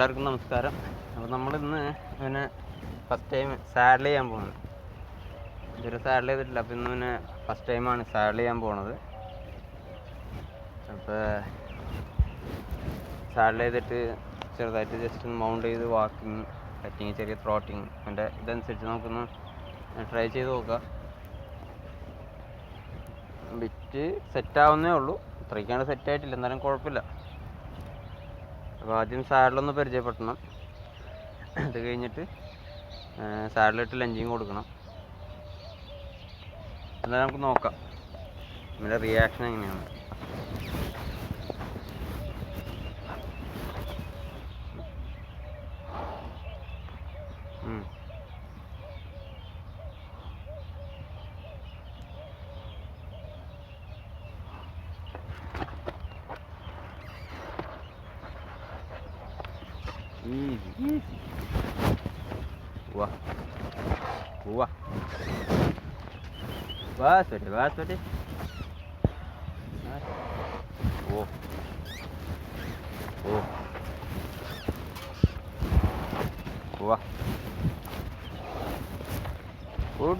എല്ലാവർക്കും നമസ്കാരം. അപ്പോൾ നമ്മളിന്ന് ഇവനെ ഫസ്റ്റ് ടൈം സാഡിൽ ചെയ്യാൻ പോകുന്നത് ഇതൊരു സാഡിൽ ചെയ്തിട്ടില്ല. അപ്പോൾ ഇന്ന് പിന്നെ ഫസ്റ്റ് ടൈമാണ് സാഡിൽ ചെയ്യാൻ പോണത്. അപ്പോൾ സാഡിൽ ചെയ്തിട്ട് ചെറുതായിട്ട് ജസ്റ്റ് ഒന്ന് മൗണ്ട് ചെയ്ത് വാക്കിങ് കറ്റിങ് ചെറിയ ത്രോട്ടിങ് അതിന്റെ ഇതനുസരിച്ച് നമുക്കൊന്ന് ട്രൈ ചെയ്ത് നോക്കാം. ബിറ്റ് സെറ്റാവുന്നേ ഉള്ളൂ. ഇത്രയ്ക്കാണ് സെറ്റായിട്ടില്ല എന്നാലും കുഴപ്പമില്ല. അപ്പോൾ ആദ്യം സാഡിലൊന്ന് പരിചയപ്പെടണം അത് കഴിഞ്ഞിട്ട് സാഡിലിട്ട് ലഞ്ചിങ് കൊടുക്കണം. എന്നാലും നമുക്ക് നോക്കാം. നമ്മുടെ റിയാക്ഷൻ എങ്ങനെയാണ്? વાસોટી વાસોટી ઓ ઓ વાહ. Good.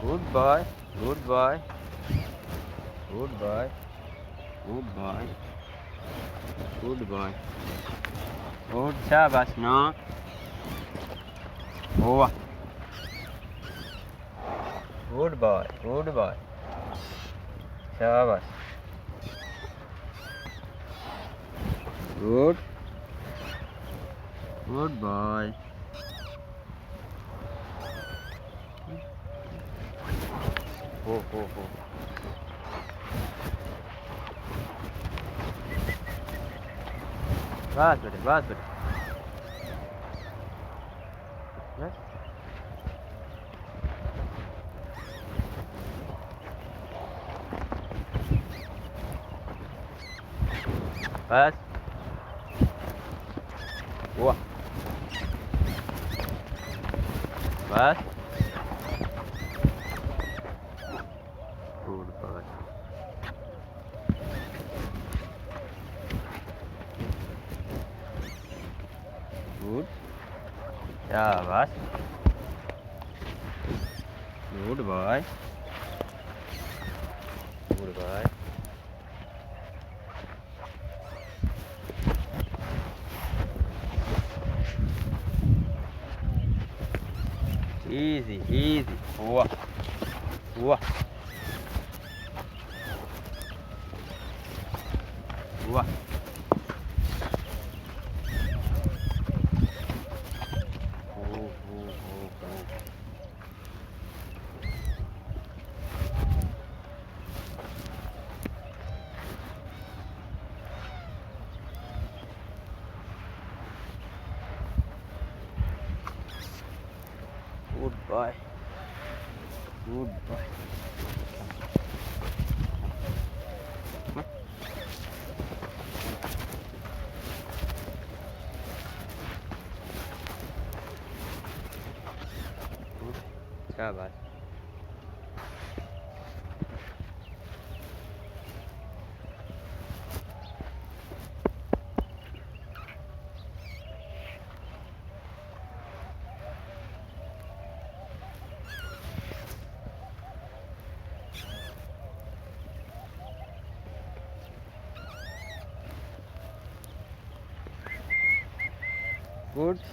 Goodbye. Goodbye. Goodbye. Goodbye. Goodbye. Good શાબાશ, ના. ઓવા Good boy, good boy. Shabash. Good. Good boy. Oh, oh, oh. Bas, buddy, bas, buddy. Was? Oh. Was? Ohne Fahrrad. Gut. Ja, was? Goodbye. Goodbye. কেজি Good boy. Good boy. Good. Good.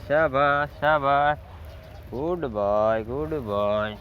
Shabbat, Shabbat. Good boy, good boy.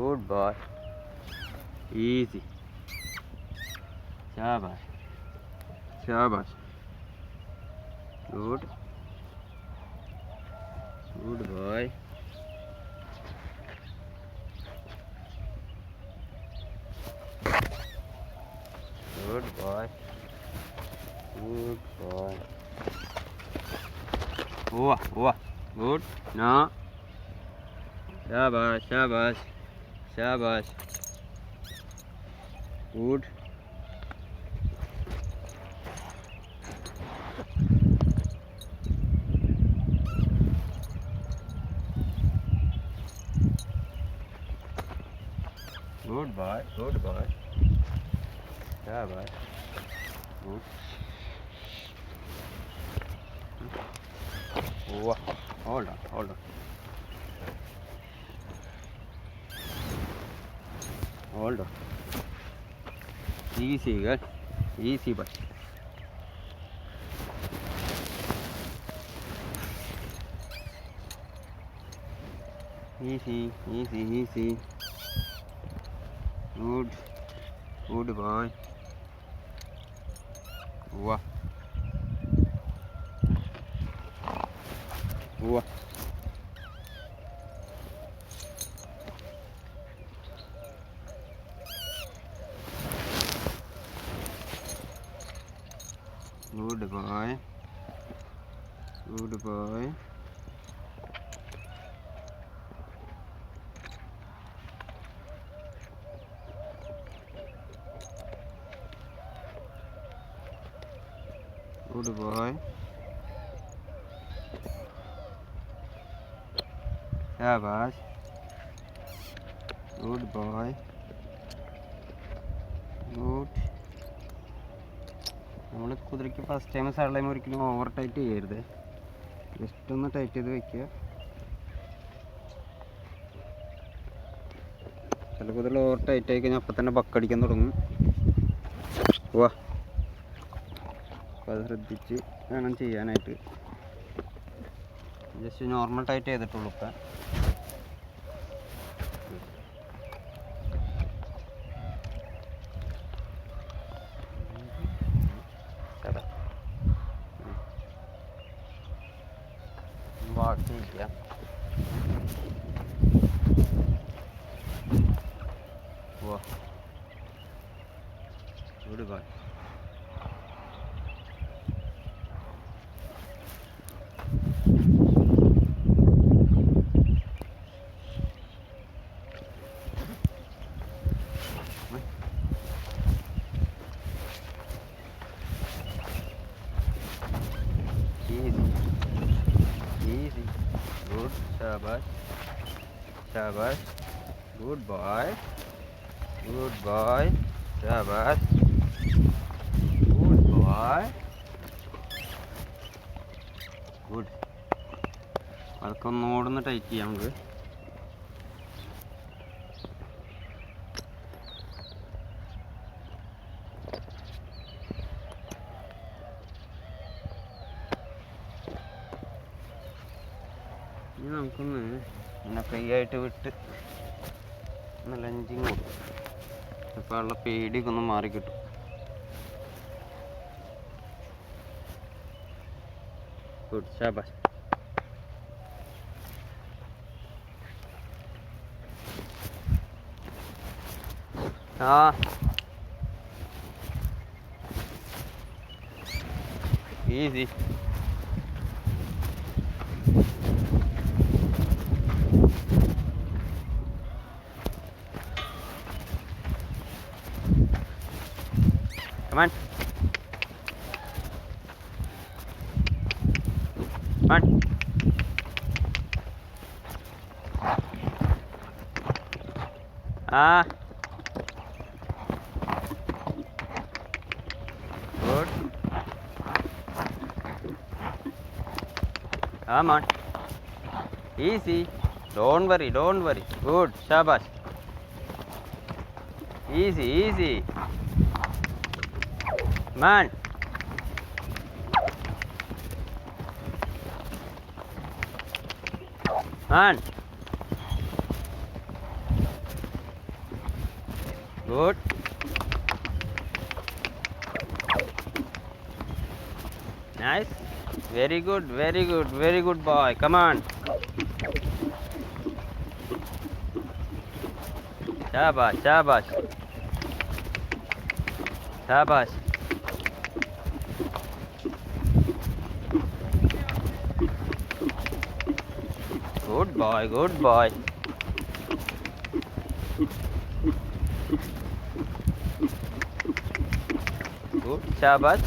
Good boy. Easy. Shabash. Shabash. Good. Good boy. Good boy. Good boy. Ua, ua. Good. No. Shabash, shabash. Shabash. Good. Good boy, good boy. Shabash. Good. Wow. Hold on, hold on. Hold on. Easy, girl. Easy, boy. Easy, easy, easy. Good. Good boy. Wow. Wow. Good boy. Good boy. Good boy. Shabash. Good first time side ഒരിക്കലും over tight ചെയ്യരുത്. Just ഒന്ന് tight ചെയ്ത് വെക്കുക. ചില കുതിരകൾ over tight ആയി കഴിഞ്ഞാൽ അപ്പം തന്നെ ബക്കടിക്കാൻ തുടങ്ങും. വാ അപ്പോൾ അത് ശ്രദ്ധിച്ച് വേണം ചെയ്യാനായിട്ട്. ജസ്റ്റ് നോർമൽ ടൈറ്റ് ചെയ്തിട്ടുള്ളൂ ഇപ്പം ചേട്ടാ ബാക്കിയില്ല വാ goodbye Easy. Easy. Good. Shabash. Shabash. Good boy. Good boy. Shabash. Good boy. Good. അതൊക്കെ ഒന്നുകൂടെ ടൈറ്റ് ചെയ്യാം നമുക്ക് ഇനി നമുക്കൊന്ന് ഇങ്ങനെ ഫ്രീ ആയിട്ട് വിട്ട് ലഞ്ചിങ് കൊടുക്കും അപ്പോൾ ഉള്ള പേടിയൊക്കെ ഒന്ന് മാറി കിട്ടും. ഗുഡ് ശാബാഷ് ആ. Easy Come on. Come on. Ah. Good. Come on. Easy. Don't worry, don't worry. Good. Shabash. Easy, easy. Man. Man. Good. Nice. Very good, very good, very good boy. Come on. Shabash, shabash. Shabash. Good boy, good boy. Good, shabash.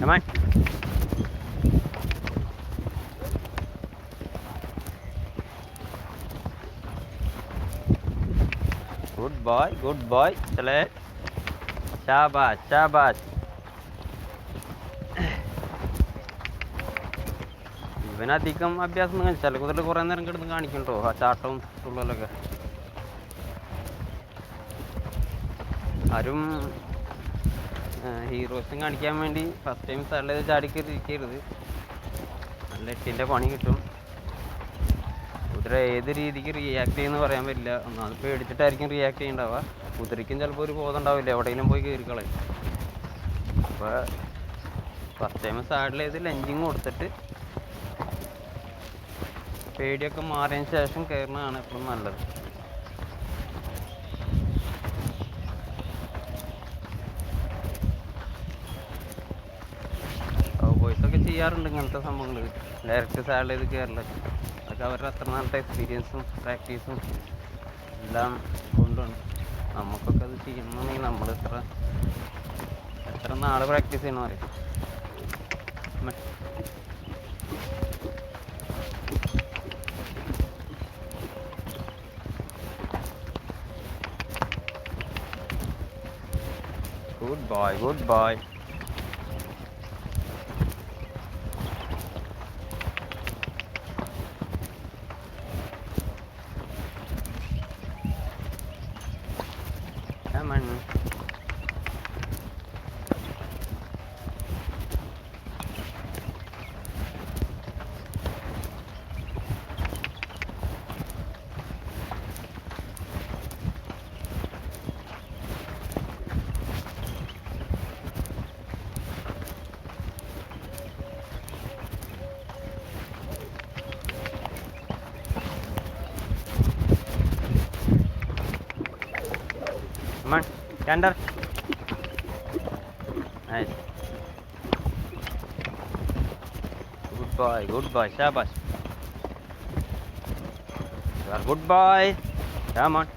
Come on. Boy, good boy. ചലേ ശാബാഷ് ശാബാഷ് ഇവനധികം അഭ്യാസം ഒന്നും ചില കുതിരയിൽ കുറേ നേരം കിടന്ന് കാണിക്കണ്ടോ? ആ ചാട്ടവും തുള്ളലൊക്കെ. ആരും ഹീറോസും കാണിക്കാൻ വേണ്ടി ഫസ്റ്റ് ടൈം സ്ഥലത്ത് ചാടിക്കരുത് നല്ല എട്ടിന്റെ പണി കിട്ടും. കുതിര ഏത് രീതിക്ക് റിയാക്ട് ചെയ്യുന്ന പറയാൻ പറ്റില്ല. ഒന്നാമത് പേടിച്ചിട്ടായിരിക്കും റിയാക്ട് ചെയ്യണ്ടാവുക. കുതിരയ്ക്കും ചിലപ്പോൾ ഒരു ബോധം ഉണ്ടാവില്ല. എവിടെയെങ്കിലും പോയി കയറി കളയും. അപ്പോൾ ഫസ്റ്റ് ടൈം സാഡിൽ ചെയ്ത് ലഞ്ചിങ് കൊടുത്തിട്ട് പേടിയൊക്കെ മാറിയതിന് ശേഷം കയറുന്നതാണ് എപ്പോഴും നല്ലത്. ചെയ്യാറുണ്ട് ഇങ്ങനത്തെ സംഭവങ്ങൾ ഡയറക്റ്റ് സാലറി ചെയ്ത് കയറില്ലൊക്കെ അതൊക്കെ അവരുടെ അത്ര നാളത്തെ എക്സ്പീരിയൻസും പ്രാക്ടീസും എല്ലാം കൊണ്ടാണ് നമുക്കൊക്കെ അത് ചെയ്യണമെന്നുണ്ടെങ്കിൽ നമ്മൾ എത്ര എത്ര നാൾ പ്രാക്ടീസ് ചെയ്യണം അറിയാം? Good boy good boy Come. Nice. Good boy, good boy, shabash. You are good boy. Come on.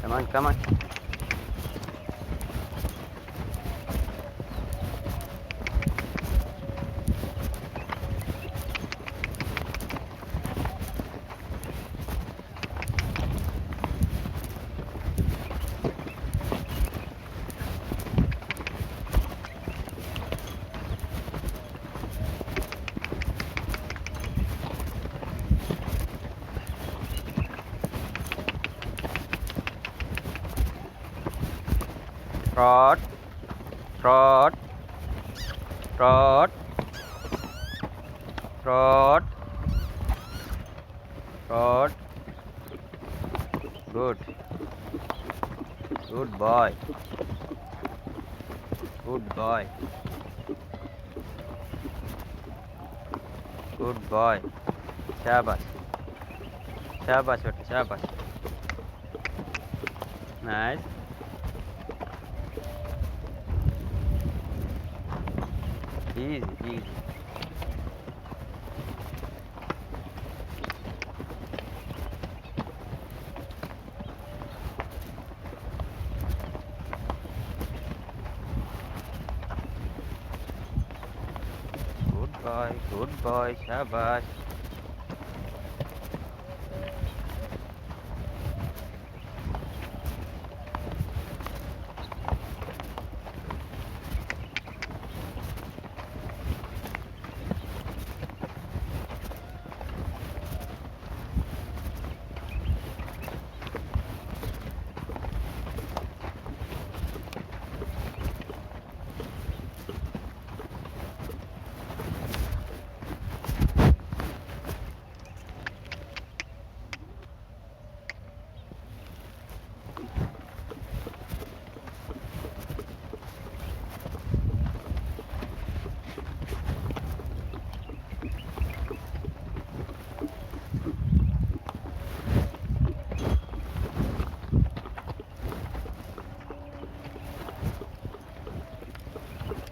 Come on, come on. Trot. Trot. Trot. Trot. Trot. Good. Good boy. Good boy. Good boy. Shabash. Shabash, shabash. Nice. Easy, easy. Bye. Bye.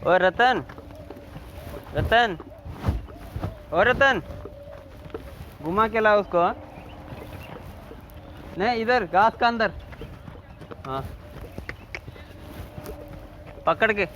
ओ, रतन। रतन। और रतन। घुमा के लाओ उसको हाँ? नहीं, इधर, घास का अंदर। हाँ। पकड़ के।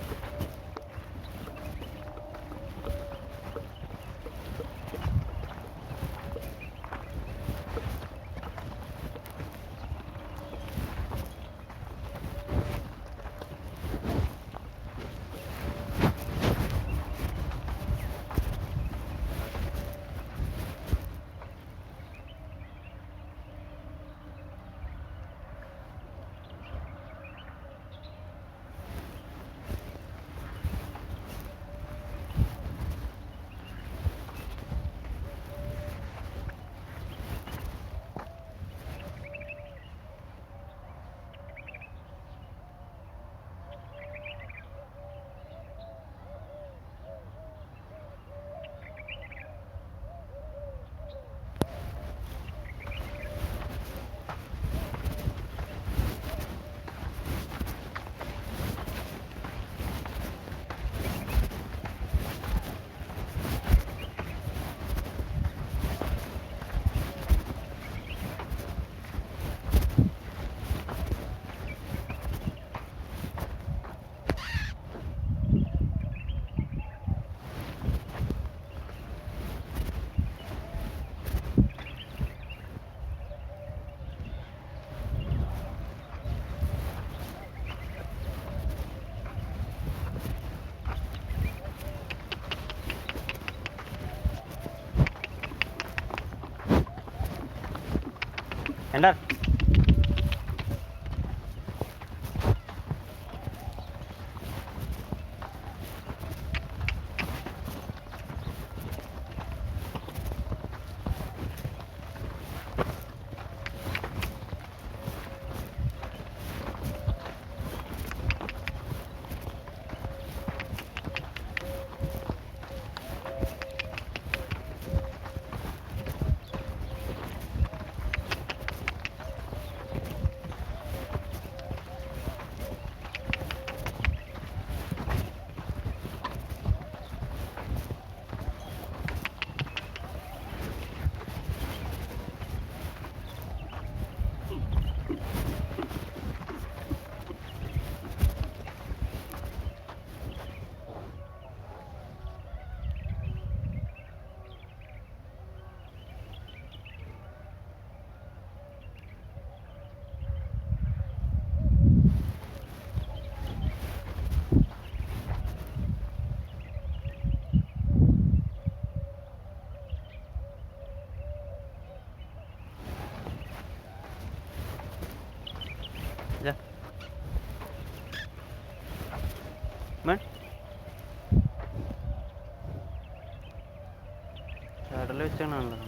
வேணாம்ல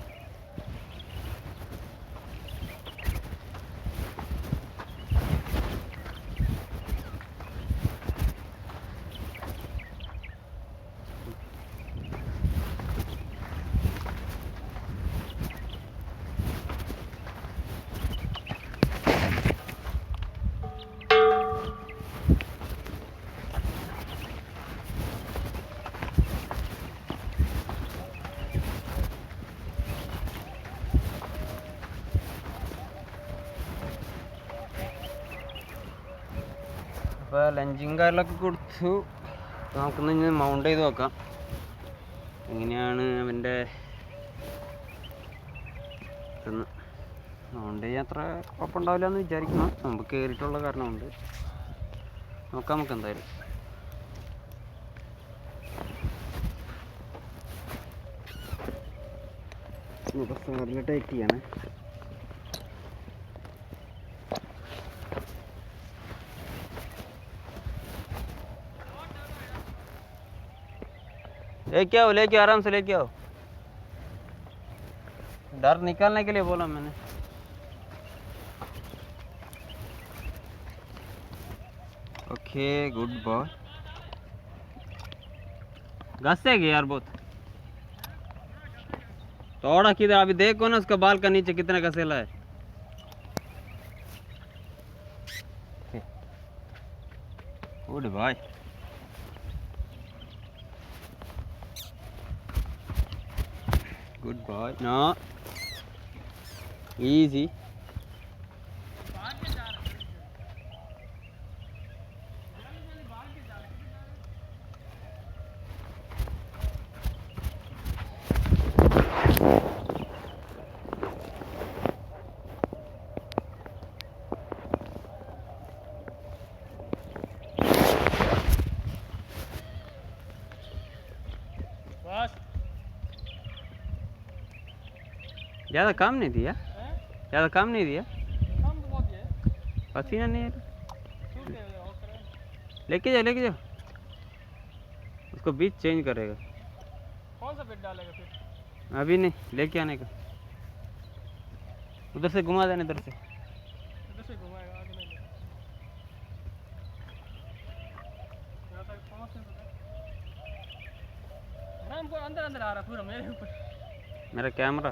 അപ്പോൾ ലഞ്ചും കാര്യങ്ങളൊക്കെ കൊടുത്തു. നമുക്കൊന്ന് ഇനി മൗണ്ട് ചെയ്ത് നോക്കാം. എങ്ങനെയാണ് അവന്റെ ഇതെന്ന്. മൗണ്ട് ചെയ്യാൻ അത്ര കുഴപ്പമുണ്ടാവില്ല എന്ന് വിചാരിക്കുന്നു. മുമ്പ് കയറിയിട്ടുള്ള കാരണമുണ്ട്. നോക്കാം നമുക്ക് എന്തായാലും. ബസ് ടൈറ്റ് ചെയ്യണേ. लेके आओ लेके आराम से लेके आओ। डर निकालने के लिए बोला मैंने। ओके गुड बॉय घसे गए यार बहुत। थोड़ा किधर अभी देखो ना उसका बाल का नीचे कितना घसेला है। Good boy Good boy. No. Easy. ज़्यादा काम नहीं दिया। ज़्यादा काम नहीं दिया। काम तो बहुत पसीना नहीं लेके जाओ लेके जाओ। उसको बीच चेंज करेगा। कौन सा बेड डालेगा फिर? अभी नहीं लेके आने का। उधर से घुमा देना इधर से। इधर से घुमाएगा आगे नहीं अंदर अंदर आ रहा पूरा मेरे ऊपर। मेरा camera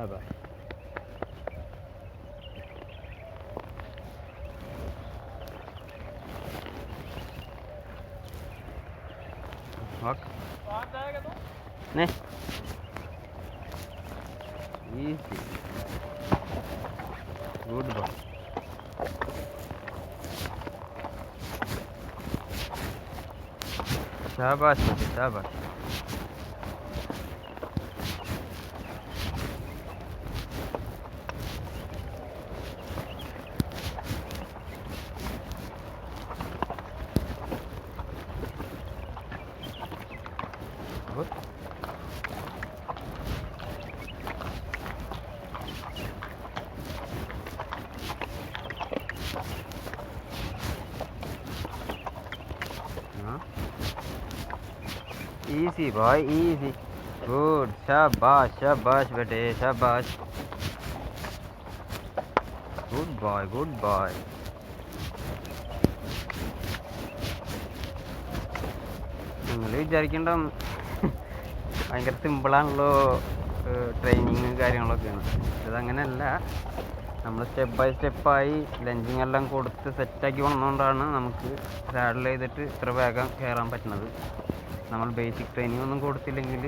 Ah, vai. Bak. Tudo bom. Tá bak. tá şabaş. Easy boy easy good ശബാഷ് ശബാഷ് बेटे ശബാഷ് ഗുഡ് ബോയ് ഗുഡ് ബോയ് നിങ്ങൾ വിചാരിക്കണ്ടോ ഭയങ്കര സിമ്പിളാണല്ലോ ട്രെയിനിങ്ങും കാര്യങ്ങളൊക്കെയാണ്. ഇതങ്ങനെയല്ല. നമ്മൾ സ്റ്റെപ്പ് ബൈ സ്റ്റെപ്പായി ലഞ്ചിങ് എല്ലാം കൊടുത്ത് സെറ്റാക്കി വന്നുകൊണ്ടാണ് നമുക്ക് സാഡിൽ ചെയ്തിട്ട് ഇത്ര വേഗം കയറാൻ പറ്റുന്നത്. നമ്മൾ ബേസിക് ട്രെയിനിങ് ഒന്നും കൊടുത്തില്ലെങ്കിൽ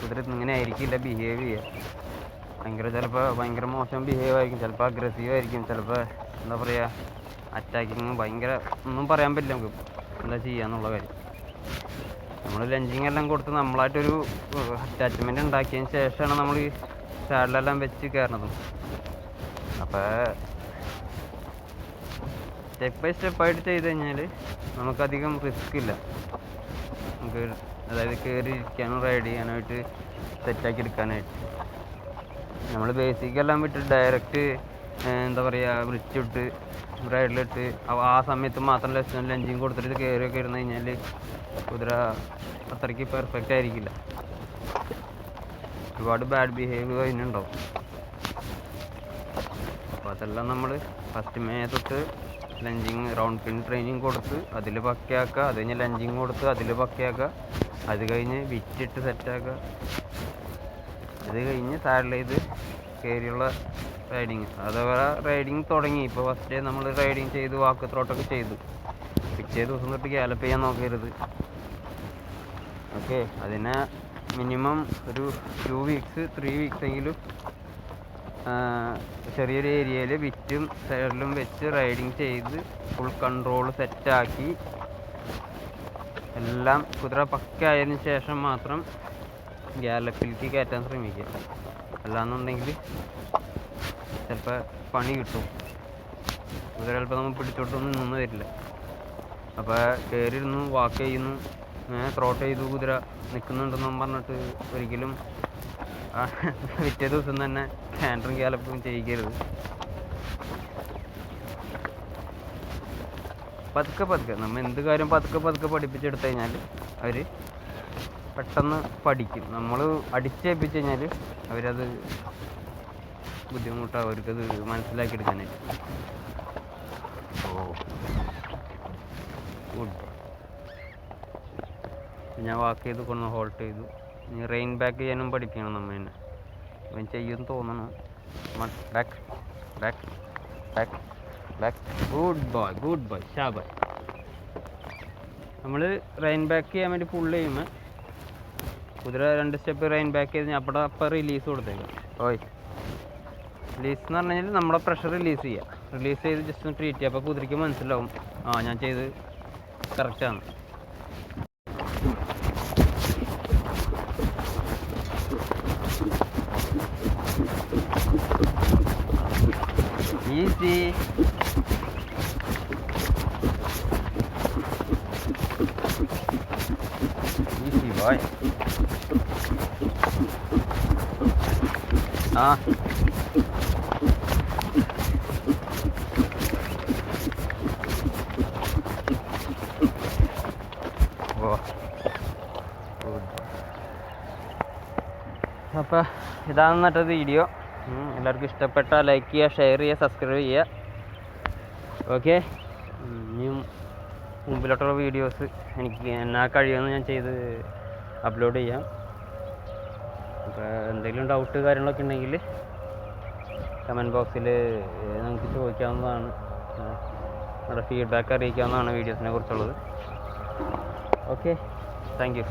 കുതിര ഇങ്ങനെ ആയിരിക്കില്ല ബിഹേവ് ചെയ്യുക ഭയങ്കര ചിലപ്പോൾ ഭയങ്കര മോശം ബിഹേവ് ആയിരിക്കും ചിലപ്പോൾ അഗ്രസീവ് ആയിരിക്കും ചിലപ്പോൾ എന്താ പറയുക അറ്റാക്കിങ് ഭയങ്കര ഒന്നും പറയാൻ പറ്റില്ല നമുക്ക് എന്താ ചെയ്യാന്നുള്ള കാര്യം. നമ്മൾ ലഞ്ചിങ് എല്ലാം കൊടുത്ത് നമ്മളായിട്ടൊരു അറ്റാച്ച്മെന്റ് ഉണ്ടാക്കിയതിന് ശേഷമാണ് നമ്മൾ ഈ സാഡിലെല്ലാം വെച്ച് കയറണത്. അപ്പോൾ സ്റ്റെപ്പ് ബൈ സ്റ്റെപ്പായിട്ട് ചെയ്ത് കഴിഞ്ഞാൽ നമുക്കധികം റിസ്ക് ഇല്ല. നമുക്ക് അതായത് കയറി ഇരിക്കാനും റൈഡ് ചെയ്യാനായിട്ട് സെറ്റാക്കി എടുക്കാനായിട്ട്. നമ്മൾ ബേസിക് എല്ലാം വിട്ട് ഡയറക്റ്റ് എന്താ പറയുക വിളിച്ചിട്ട് റൈഡിലിട്ട് ആ സമയത്ത് മാത്രം ലെസൺ ലഞ്ചിങ് കൊടുത്തിട്ട് കയറിയൊക്കെ ഇരുന്ന് കഴിഞ്ഞാൽ കുതിര അത്രയ്ക്ക് പെർഫെക്റ്റ് ആയിരിക്കില്ല. ഒരുപാട് ബാഡ് ബിഹേവ് കഴിഞ്ഞിട്ടുണ്ടാവും അപ്പോൾ അതെല്ലാം നമ്മൾ ഫസ്റ്റ് മേ തൊട്ട് ലഞ്ചിങ് റൗണ്ട് പിൻ ട്രെയിനിങ് കൊടുത്ത് അതിൽ പക്കയാക്കുക അത് കഴിഞ്ഞ് ലഞ്ചിങ് കൊടുത്ത് അതിൽ പക്കയാക്കുക അത് കഴിഞ്ഞ് വിറ്റിട്ട് സെറ്റാക്കുക അത് കഴിഞ്ഞ് ചെയ്ത് കയറിയുള്ള റൈഡിങ് അതേപോലെ റൈഡിങ് തുടങ്ങി. ഇപ്പോൾ ഫസ്റ്റ് ഡേ നമ്മൾ റൈഡിങ് ചെയ്ത് വാക്ക് ത്രോട്ടൊക്കെ ചെയ്തു. പിറ്റേ ദിവസം തൊട്ട് ഗ്യാലപ്പ് ചെയ്യാൻ നോക്കരുത്. ഓക്കെ അതിനെ മിനിമം ഒരു ടു വീക്സ് ത്രീ വീക്സ് എങ്കിലും ചെറിയൊരു ഏരിയയിൽ വിറ്റും സൈഡിലും വെച്ച് റൈഡിങ് ചെയ്ത് ഫുൾ കൺട്രോൾ സെറ്റാക്കി എല്ലാം കുതിര പക്കായതിനു ശേഷം മാത്രം ഗ്യാലപ്പിലേക്ക് കയറ്റാൻ ശ്രമിക്കുക. അല്ലാന്നുണ്ടെങ്കിൽ ചിലപ്പോൾ പണി കിട്ടും. കുതിര ചിലപ്പോൾ നമ്മൾ പിടിച്ചോട്ടൊന്നും നിന്ന് വരില്ല. അപ്പോൾ കയറിയിരുന്നു വാക്ക് ചെയ്യുന്നു ത്രോട്ട് ചെയ്തു കുതിര. നിൽക്കുന്നുണ്ടെന്നും പറഞ്ഞിട്ട് ഒരിക്കലും പിറ്റേ ദിവസം തന്നെ ഹാൻഡറും കാലപ്പും ചെയ്യിക്കരുത്. പതുക്കെ പതുക്കെ നമ്മൾ എന്ത് കാര്യം പതുക്കെ പതുക്കെ പഠിപ്പിച്ചെടുത്തു കഴിഞ്ഞാൽ അവർ പെട്ടെന്ന് പഠിക്കും. നമ്മൾ അടിച്ചേൽപ്പിച്ച് കഴിഞ്ഞാൽ അവരത് ബുദ്ധിമുട്ടാണ് അവർക്കത് മനസ്സിലാക്കി എടുക്കാനായിട്ട് ഓ ഞാൻ വാക്ക് ചെയ്ത് കൊണ്ട് ഹോൾട്ട് ചെയ്തു. ഇനി റെയിൻ ബാക്ക് ചെയ്യാനും പഠിക്കണം നമ്മൾ തന്നെ അവൻ ചെയ്യും തോന്നണം. Back back back back good boy good boy ഷാബോയ് നമ്മൾ റെയിൻ ബാക്ക് ചെയ്യാൻ വേണ്ടി പുള്ള് ചെയ്യുമ്പോൾ കുതിര രണ്ട് സ്റ്റെപ്പ് റെയിൻ ബാക്ക് ചെയ്ത് അപ്പോൾ അപ്പം റിലീസ് കൊടുത്തേക്കാം ഓയ്. റിലീസ് എന്ന് പറഞ്ഞു കഴിഞ്ഞാൽ നമ്മുടെ പ്രഷർ റിലീസ് ചെയ്യുക റിലീസ് ചെയ്ത് ജസ്റ്റ് ഒന്ന് ട്രീറ്റ് ചെയ്യുക അപ്പോൾ കുതിരയ്ക്ക് മനസ്സിലാവും. ആ ഞാൻ ചെയ്ത് കറക്റ്റാണ് ഈസി ഈസി ബോയ് ആ അപ്പോൾ ഇതാണ് എന്നിട്ട് വീഡിയോ എല്ലാവർക്കും ഇഷ്ടപ്പെട്ട ലൈക്ക് ചെയ്യുക ഷെയർ ചെയ്യുക സബ്സ്ക്രൈബ് ചെയ്യുക. ഓക്കെ ഇനിയും മുമ്പിലോട്ടുള്ള വീഡിയോസ് എനിക്ക് എന്നാ കഴിയുമെന്ന് ഞാൻ ചെയ്ത് അപ്ലോഡ് ചെയ്യാം. അപ്പോൾ എന്തെങ്കിലും ഡൗട്ട് കാര്യങ്ങളൊക്കെ ഉണ്ടെങ്കിൽ കമന്റ് ബോക്സിൽ നമുക്ക് ചോദിക്കാവുന്നതാണ്. നമ്മുടെ ഫീഡ്ബാക്ക് അറിയിക്കാവുന്നതാണ് വീഡിയോസിനെ കുറിച്ചുള്ളത്. Okay thank you